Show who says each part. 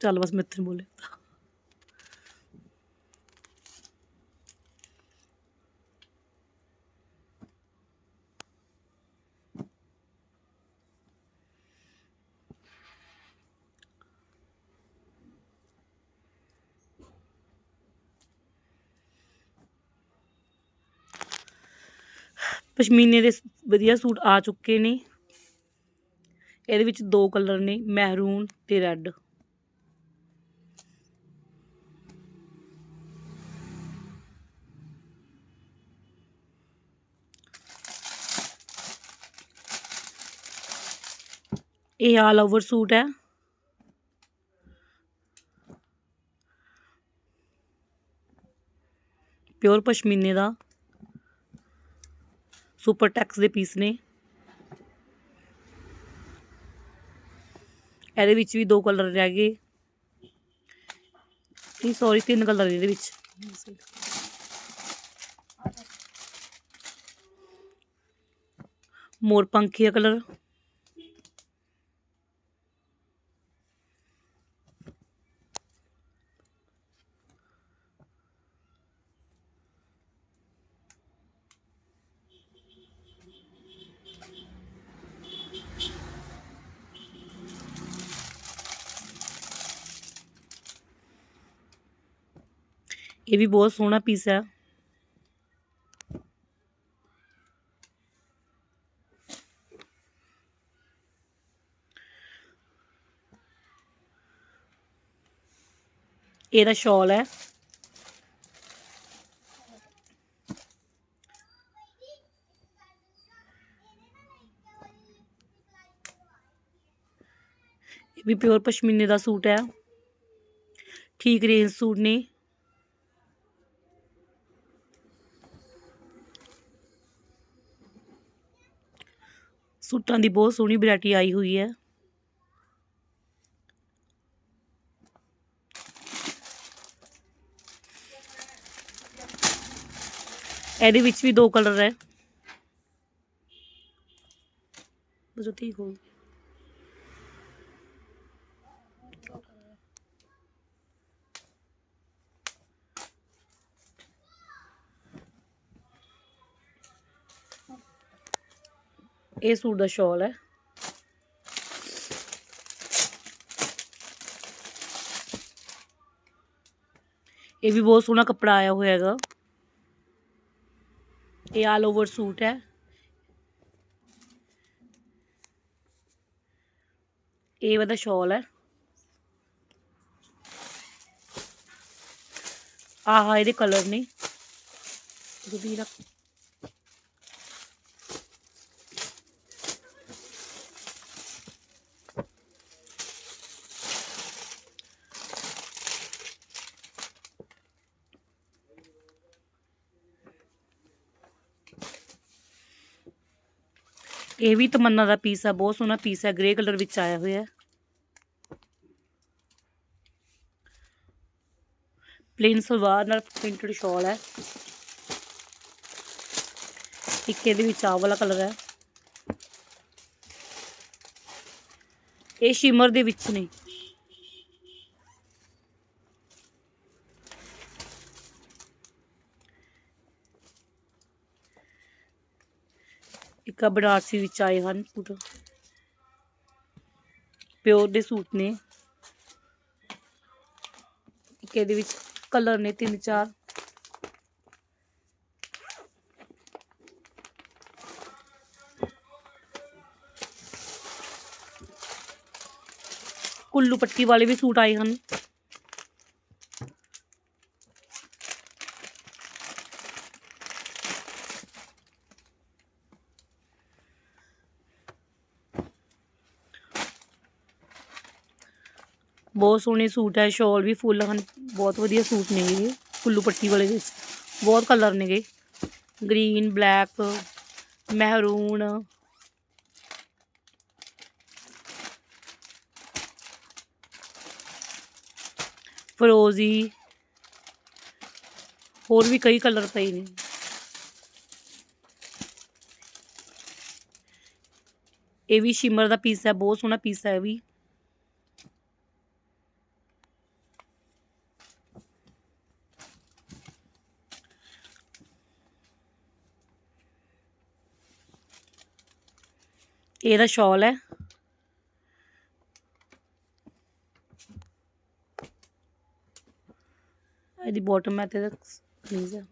Speaker 1: ਚੱਲ ਬਸ ਮਿੱਥੇ ਇੱਥੇ ਬੋਲੇ ਪਸ਼ਮੀਨੇ ਦੇ ਵਧੀਆ ਸੂਟ ਆ ਚੁੱਕੇ ਨੇ। ਇਹਦੇ ਵਿੱਚ ਦੋ ਕਲਰ ਨੇ, ਮਹਿਰੂਨ ਤੇ ਰੈੱਡ। ਇਹ ਆਲ ਓਵਰ ਸੂਟ ਹੈ। ਪਿਓਰ ਪਸ਼ਮੀਨੇ ਦਾ। ਸੁਪਰ ਟੈਕਸ ਦੇ ਪੀਸ ਨੇ। ਇਹਦੇ ਵਿੱਚ ਵੀ ਦੋ ਕਲਰ ਰਹਿ ਗਏ। ਨਹੀਂ ਸੌਰੀ ਤਿੰਨ ਕਲਰ ਇਹਦੇ ਵਿੱਚ। ਮੋਰ ਪੰਖੀ ਦਾ ਕਲਰ ਇਹ ਵੀ ਬਹੁਤ ਸੋਹਣਾ ਪੀਸ ਹੈ ਇਹਦਾ ਸ਼ਾਲ ਹੈ। ਇਹ ਵੀ ਪਿਓਰ ਪਸ਼ਮੀਨੇ ਦਾ ਸੂਟ ਹੈ। ਠੀਕ ਰੇਂਜ ਸੂਟ ਨੇ। ਸੂਟਾਂ ਦੀ ਬਹੁਤ ਸੋਹਣੀ ਵੈਰਾਈਟੀ ਆਈ ਹੋਈ ਹੈ। ਇਹਦੇ ਵਿੱਚ ਵੀ ਦੋ ਕਲਰ ਹੈ। ਬਸ ਠੀਕ ਹੋ ਇਹ ਸੂਟ ਦਾ ਸ਼ਾਲ ਹੈ। ਇਹ ਵੀ ਬਹੁਤ ਸੋਹਣਾ ਕੱਪੜਾ ਆਇਆ ਹੋਇਆ ਹੈਗਾ। ਇਹ ਆਲ ਓਵਰ ਸੂਟ ਹੈ। ਇਹ ਵਾਲਾ ਸ਼ਾਲ ਹੈ। ਆਹ, ਇਹਦੇ ਕਲਰ ਨੇ। ਗੁੱਡੀ ਇਹ ਵੀ ਤਮੰਨਾ ਦਾ ਪੀਸ ਹੈ ਬਹੁਤ ਸੋਹਣਾ ਪੀਸ ਹੈ ਗ੍ਰੇ ਕਲਰ ਵਿੱਚ ਆਇਆ ਹੋਇਆ। ਪਲੇਨ ਸਲਵਾਰ ਨਾਲ ਪ੍ਰਿੰਟਡ ਸ਼ਾਲ ਹੈ ਇੱਕ ਇਹਦੇ ਵਿੱਚ ਆ ਵਾਲਾ ਕਲਰ ਹੈ ਇਹ ਸ਼ਿਮਰ ਦੇ ਵਿੱਚ ਨੇ। ਇੱਕ ਆ ਬਨਾਰਸੀ ਵਿੱਚ ਆਏ ਹਨ ਸੂਟ ਪਿਓਰ ਦੇ ਸੂਟ ਨੇ ਇੱਕ ਇਹਦੇ ਵਿੱਚ ਕਲਰ ਨੇ ਤਿੰਨ ਚਾਰ। ਕੁੱਲੂ ਪੱਟੀ ਵਾਲੇ ਵੀ ਸੂਟ ਆਏ ਹਨ। ਬਹੁਤ ਸੋਹਣੇ ਸੂਟ ਹੈ, ਸ਼ਾਲ ਵੀ ਫੁੱਲ ਹਨ, ਬਹੁਤ ਵਧੀਆ ਸੂਟ ਨੇਗੇ ਇਹ ਕੁੱਲੂ ਪੱਟੀ ਵਾਲੇ ਵਿੱਚ, ਬਹੁਤ ਕਲਰ ਨੇਗੇ ਗ੍ਰੀਨ ਬਲੈਕ ਮਹਿਰੂਨ ਫਰੋਜ਼ੀ ਹੋਰ ਵੀ ਕਈ ਕਲਰ ਪਏ ਨੇ। ਇਹ ਵੀ ਸ਼ਿਮਰ ਦਾ ਪੀਸ ਹੈ, ਬਹੁਤ ਸੋਹਣਾ ਪੀਸ ਹੈ ਇਹ ਵੀ। ਇਹਦਾ ਸ਼ਾਲ ਹੈ। ਇਹਦੀ ਬਾਟਮ ਹੈ ਤੇ ਇਹਦਾ ਕਮੀਜ਼ ਹੈ।